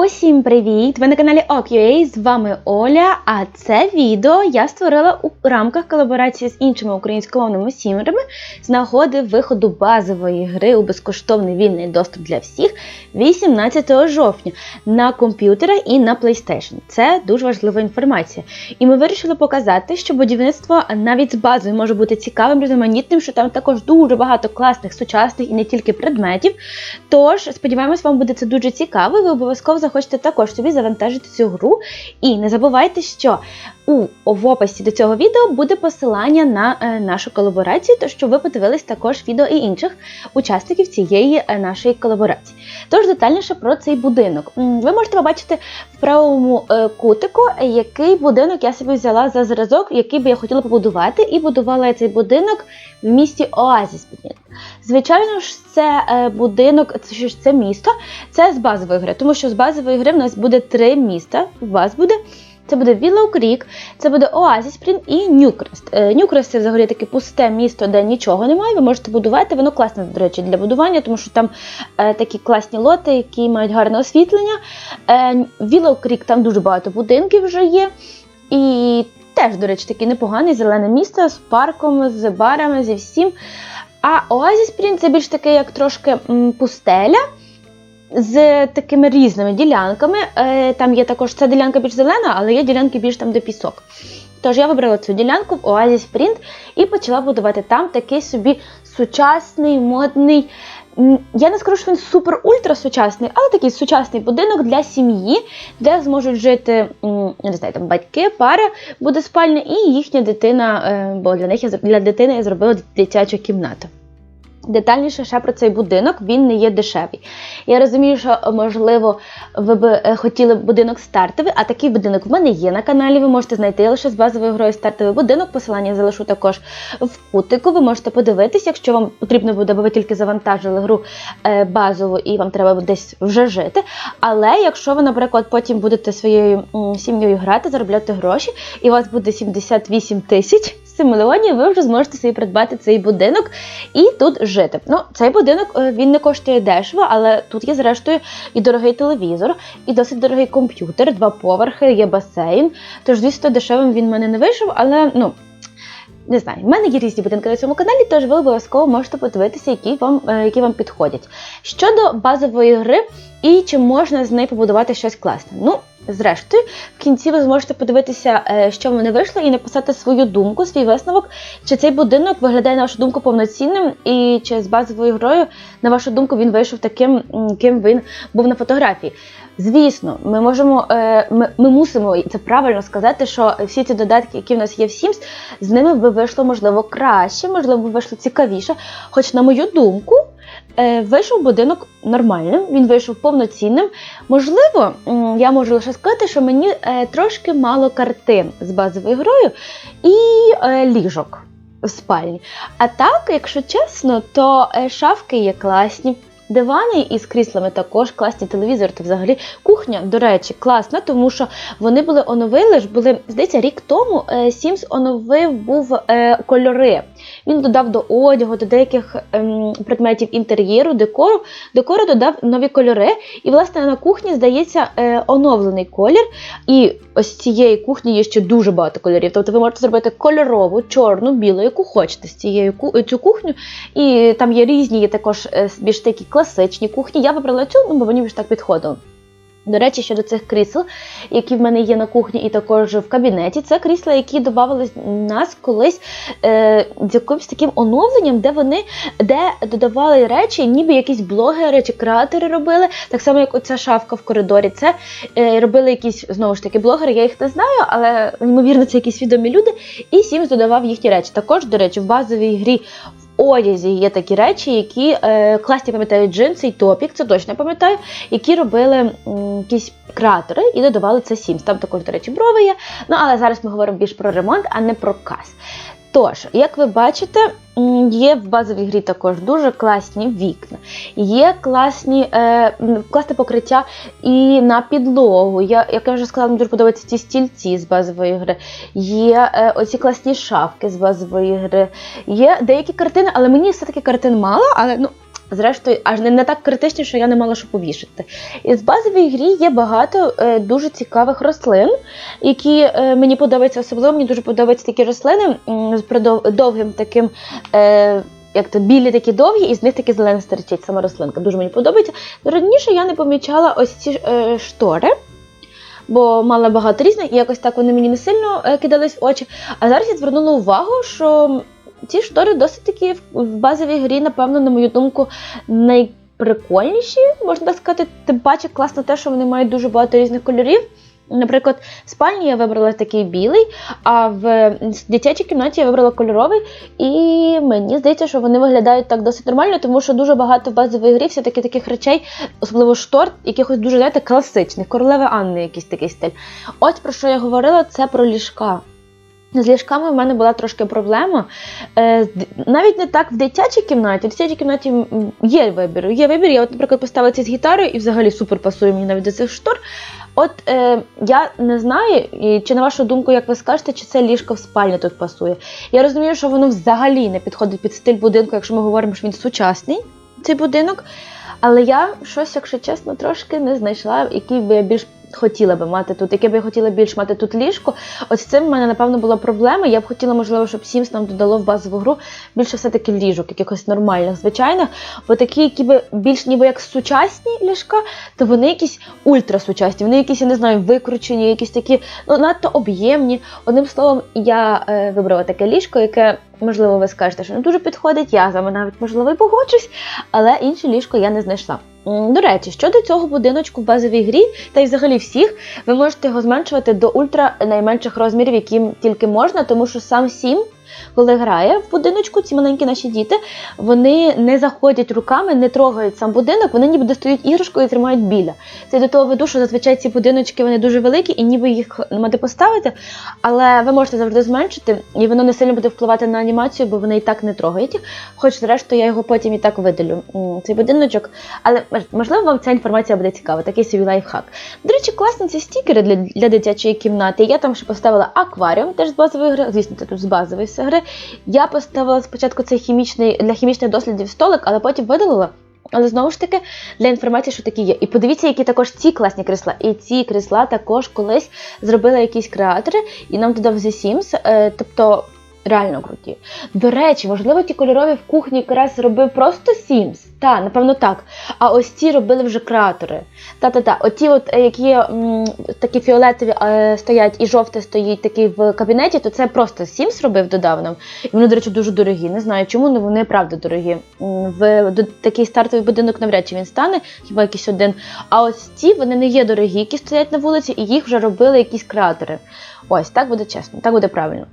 Усім привіт! Ви на каналі OKUA, з вами Оля. А це відео я створила у рамках колаборації з іншими українськомовними сімерами з нагоди виходу базової гри у безкоштовний вільний доступ для всіх 18 жовтня на комп'ютерах і на PlayStation. Це дуже важлива інформація. І ми вирішили показати, що будівництво навіть з базою може бути цікавим, різноманітним, що там також дуже багато класних, сучасних і не тільки предметів. Тож, сподіваємось, вам буде це дуже цікаво. Ви обов'язково захочете також собі завантажити цю гру. І не забувайте, що у в описі до цього відео буде посилання на е, нашу колаборацію, то що ви подивились також відео і інших учасників цієї е, нашої колаборації. Тож детальніше про цей будинок. Ви можете побачити в правому е, кутику, який будинок я собі взяла за зразок, який би я хотіла побудувати, і будувала я цей будинок в місті Оазіс. Звичайно ж, це е, будинок, це це місто, це з базової гри, тому що з базової гри в нас буде три міста. У вас буде. Це буде Willow Creek, це буде Оазіс Спрінг і Ньюкрест. Е, Ньюкрест це взагалі таке пусте місто, де нічого немає. Ви можете будувати. Воно класне, до речі, для будування, тому що там е, такі класні лоти, які мають гарне освітлення. Е, Willow Creek там дуже багато будинків вже є. І теж, до речі, таке непогане зелене місто з парком, з барами, зі всім. А Оазіс Спрінг це більш таке, як трошки пустеля з такими різними ділянками. Е, Там є також ця ділянка більш зелена, але є ділянки більш там, де пісок. Тож я вибрала цю ділянку в Оазі Спрінт і почала будувати там такий собі сучасний, модний. Я не скажу, що він супер-ультра сучасний, але такий сучасний будинок для сім'ї, де зможуть жити не знаю, там батьки, пара буде спальня і їхня дитина, е, бо для них я для дитини я зробила дитячу кімнату. Детальніше ще про цей будинок, він не є дешевий. Я розумію, що можливо ви б е, хотіли будинок стартовий, а такий будинок в мене є на каналі. Ви можете знайти лише з базовою грою стартовий будинок. Посилання залишу також в кутику. Ви можете подивитись, якщо вам потрібно буде, бо ви тільки завантажили гру е, базову і вам треба десь вже жити. Але якщо ви, наприклад, потім будете своєю сім'єю грати, заробляти гроші, і у вас буде 78 тисяч. 7 мільйонів ви вже зможете собі придбати цей будинок і тут жити. Ну, цей будинок е, він не коштує дешево, але тут є зрештою і дорогий телевізор, і досить дорогий комп'ютер, два поверхи, є басейн. Тож, звісно, дешевим він в мене не вийшов, але ну. Не знаю, в мене є різні будинки на цьому каналі, тож ви обов'язково можете подивитися, які вам, е, які вам підходять. Щодо базової гри і чи можна з неї побудувати щось класне. Ну, зрештою, в кінці ви зможете подивитися, е, що вони не вийшло, і написати свою думку, свій висновок, чи цей будинок виглядає на вашу думку повноцінним, і чи з базовою грою, на вашу думку, він вийшов таким, ким він був на фотографії. Звісно, ми можемо, е, ми, ми мусимо це правильно сказати, що всі ці додатки, які в нас є в Sims, з ними би вийшло можливо краще, можливо, би вийшло цікавіше. Хоч, на мою думку, е, вийшов будинок нормальним, він вийшов повноцінним. Можливо, я можу лише сказати, що мені е, трошки мало картин з базовою грою і ліжок в спальні. А так, якщо чесно, то шафки є класні. Дивани із кріслами також класні телевізор, та взагалі кухня, до речі, класна, тому що вони були оновили ж були, здається, рік тому Сімс Sims оновив був е, кольори. Він додав до одягу, до деяких ем, предметів інтер'єру, декору, декору додав нові кольори. І, власне, на кухні, здається, е, оновлений колір. І ось цієї кухні є ще дуже багато кольорів. Тобто ви можете зробити кольорову, чорну, білу, яку хочете з цією цю кухню. І там є різні, є також е, більш такі класичні кухні. Я вибрала цю, ну, бо мені більш так підходило. До речі, щодо цих крісел, які в мене є на кухні і також в кабінеті, це крісла, які додавали нас колись е, з якимось таким оновленням, де вони де додавали речі, ніби якісь блогери чи креатори робили. Так само, як оця шафка в коридорі. Це е, робили якісь знову ж таки блогери, я їх не знаю, але ймовірно, це якісь відомі люди. І Sims додавав їхні речі. Також, до речі, в базовій грі одязі є такі речі, які е, класні пам'ятають джинси і топік, це точно пам'ятаю, які робили м, якісь креатори і додавали це Sims. Там також, до речі, брови є. Ну але зараз ми говоримо більш про ремонт, а не про каз. Тож, як ви бачите, є в базовій грі також дуже класні вікна, є класні, е, класне покриття і на підлогу. Я, як я вже сказала, мені дуже подобаються ці стільці з базової гри. Є е, оці класні шафки з базової гри. Є деякі картини, але мені все-таки картин мало, але ну. Зрештою, аж не, не так критичні, що я не мала що повішати. І з базової грі є багато е, дуже цікавих рослин, які е, мені подобаються. Особливо мені дуже подобаються такі рослини з придов- довгим таким. Е, як то білі такі довгі, і з них такі зелені стерчить сама рослинка. Дуже мені подобається. Раніше я не помічала ось ці е, штори, бо мала багато різних, і якось так вони мені не сильно е, кидались в очі. А зараз я звернула увагу, що ці штори досить такі в- базовій грі, напевно, на мою думку, найприкольніші, можна так сказати. Тим паче класно те, що вони мають дуже багато різних кольорів. Наприклад, в спальні я вибрала такий білий, а в дитячій кімнаті я вибрала кольоровий, і мені здається, що вони виглядають так досить нормально, тому що дуже багато в базовій грі все-таки таких речей, особливо штор, якихось дуже знаєте, класичних, королеви Анни, якийсь такий стиль. От про що я говорила, це про ліжка. З ліжками в мене була трошки проблема. Е, навіть не так в дитячій кімнаті. В дитячій кімнаті є вибір. Є вибір. Я, от, наприклад, поставила це з гітарою і взагалі супер пасує мені навіть до цих штор. От е, я не знаю, чи на вашу думку, як ви скажете, чи це ліжко в спальні тут пасує. Я розумію, що воно взагалі не підходить під стиль будинку, якщо ми говоримо, що він сучасний, цей будинок. Але я щось, якщо чесно, трошки не знайшла, який би я більш хотіла би мати тут, яке б я хотіла більш мати тут ліжко. Ось цим в мене, напевно, була проблема. Я б хотіла, можливо, щоб Sims нам додало в базову гру більше все-таки ліжок, якихось нормальних, звичайних. Бо такі, які би більш ніби як сучасні ліжка, то вони якісь ультрасучасні, вони якісь, я не знаю, викручені, якісь такі, ну, надто об'ємні. Одним словом, я е, вибрала таке ліжко, яке, можливо, ви скажете, що не дуже підходить. Я з вами навіть, можливо, і погоджусь, але інше ліжко я не знайшла. До речі, щодо цього будиночку в базовій грі, та й взагалі всіх, ви можете його зменшувати до ультра найменших розмірів, яким тільки можна, тому що сам Сім, коли грає в будиночку, ці маленькі наші діти, вони не заходять руками, не трогають сам будинок, вони ніби достають іграшку і тримають біля. Це до того веду, що зазвичай ці будиночки вони дуже великі, і ніби їх де поставити, але ви можете завжди зменшити, і воно не сильно буде впливати на анімацію, бо вони і так не трогають їх. Хоч, зрештою, я його потім і так видалю, цей будиночок. Але можливо, вам ця інформація буде цікава, такий собі лайфхак. До речі, класні ці стікери для, для дитячої кімнати. Я там ще поставила акваріум, теж з базової гри. Звісно, це тут з базової все гри. Я поставила спочатку цей хімічний для хімічних дослідів столик, але потім видалила. Але знову ж таки, для інформації, що такі є. І подивіться, які також ці класні крісла. І ці крісла також колись зробили якісь креатори, і нам додав The Sims. Е, тобто реально круті. До речі, можливо, ті кольорові в кухні якраз зробив просто Sims. Та, напевно, так. А ось ці робили вже креатори. Та-та-та, оті, от, е, які м, такі фіолетові е, стоять і жовте стоїть такий в кабінеті, то це просто Sims робив, додав. І вони, до речі, дуже дорогі. Не знаю чому, але вони правда дорогі. В до- такий стартовий будинок навряд чи він стане, хіба якийсь один. А ось ці вони не є дорогі, які стоять на вулиці, і їх вже робили якісь креатори. Ось так буде чесно, так буде правильно.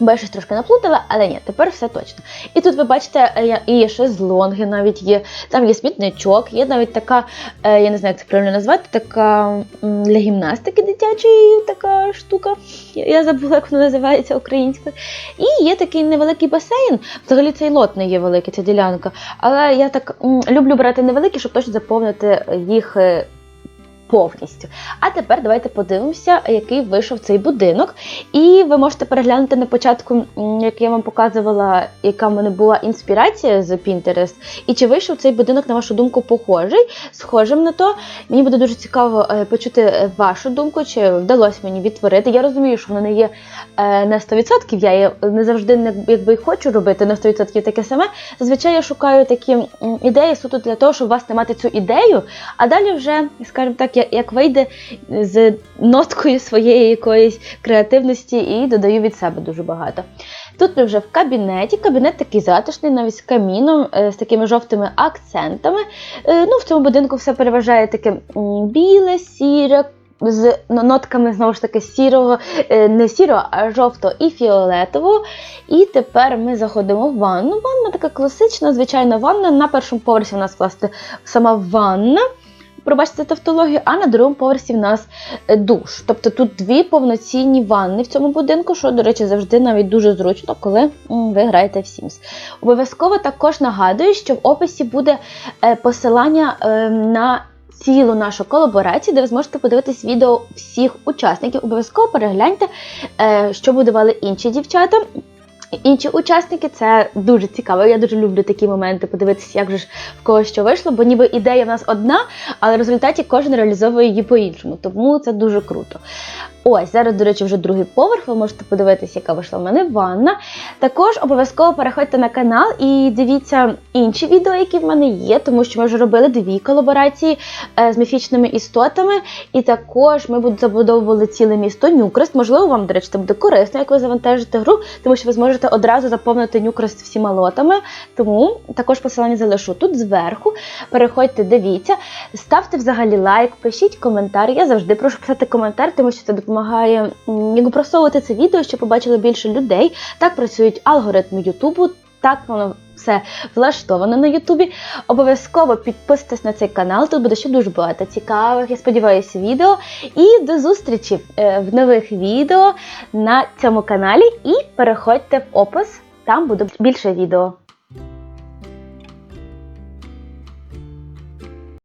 Бо трошки наплутала, але ні, тепер все точно. І тут ви бачите, е, і є шезлонги навіть є, там є смітничок, є навіть така, е, я не знаю, як це правильно назвати, така для гімнастики дитячої така штука. Я- забула, як вона називається українською. І є такий невеликий басейн. Взагалі цей лот не є великий, ця ділянка. Але я так люблю брати невеликі, щоб точно заповнити їх. Повністю. А тепер давайте подивимося, який вийшов цей будинок. І ви можете переглянути на початку, як я вам показувала, яка в мене була інспірація з Pinterest. І чи вийшов цей будинок, на вашу думку, похожий, схожим на то. Мені буде дуже цікаво е, почути е, вашу думку, чи вдалося мені відтворити. Я розумію, що воно не є е, на 100%, я є- не завжди якби хочу робити на 100% таке саме. Зазвичай я шукаю такі ідеї суто для того, щоб власне мати цю ідею, а далі вже, скажімо так, як, як вийде з ноткою своєї якоїсь креативності і додаю від себе дуже багато. Тут ми вже в кабінеті. Кабінет такий затишний, навіть з каміном, е, з такими жовтими акцентами. Е, Ну, в цьому будинку все переважає таке біле, сіре. З нотками знову ж таки сірого, е, не сірого, а жовтого і фіолетового. І тепер ми заходимо в ванну. Ванна така класична, звичайна ванна. На першому поверсі у нас, власне, сама ванна. Пробачте тавтологію, а на другому поверсі в нас е, душ. Тобто тут дві повноцінні ванни в цьому будинку, що, до речі, завжди навіть дуже зручно, коли ви граєте в Sims. Обов'язково також нагадую, що в описі буде е, посилання е, на цілу нашу колаборацію, де ви зможете подивитись відео всіх учасників. Обов'язково перегляньте, що будували інші дівчата. Інші учасники це дуже цікаво. Я дуже люблю такі моменти, подивитися, як же ж в кого що вийшло, бо ніби ідея в нас одна, але в результаті кожен реалізовує її по-іншому. Тому це дуже круто. Ось зараз, до речі, вже другий поверх. Ви можете подивитися, яка вийшла в мене ванна. Також обов'язково переходьте на канал і дивіться інші відео, які в мене є, тому що ми вже робили дві колаборації е, з міфічними істотами. І також ми забудовували ціле місто Нюкрест. Можливо, вам, до речі, це буде корисно, як ви завантажите гру, тому що ви зможете одразу заповнити Нюкрест всіма лотами. Тому також посилання залишу тут зверху. Переходьте, дивіться, ставте взагалі лайк, пишіть коментар. Я завжди прошу писати коментар, тому що це допомагає м, якби просовувати це відео, щоб побачили більше людей. Так працюють алгоритми Ютубу. Так воно все влаштовано на Ютубі. Обов'язково підписуйтесь на цей канал. Тут буде ще дуже багато цікавих, я сподіваюся, відео. І до зустрічі е, в нових відео на цьому каналі. І переходьте в опис, там буде більше відео.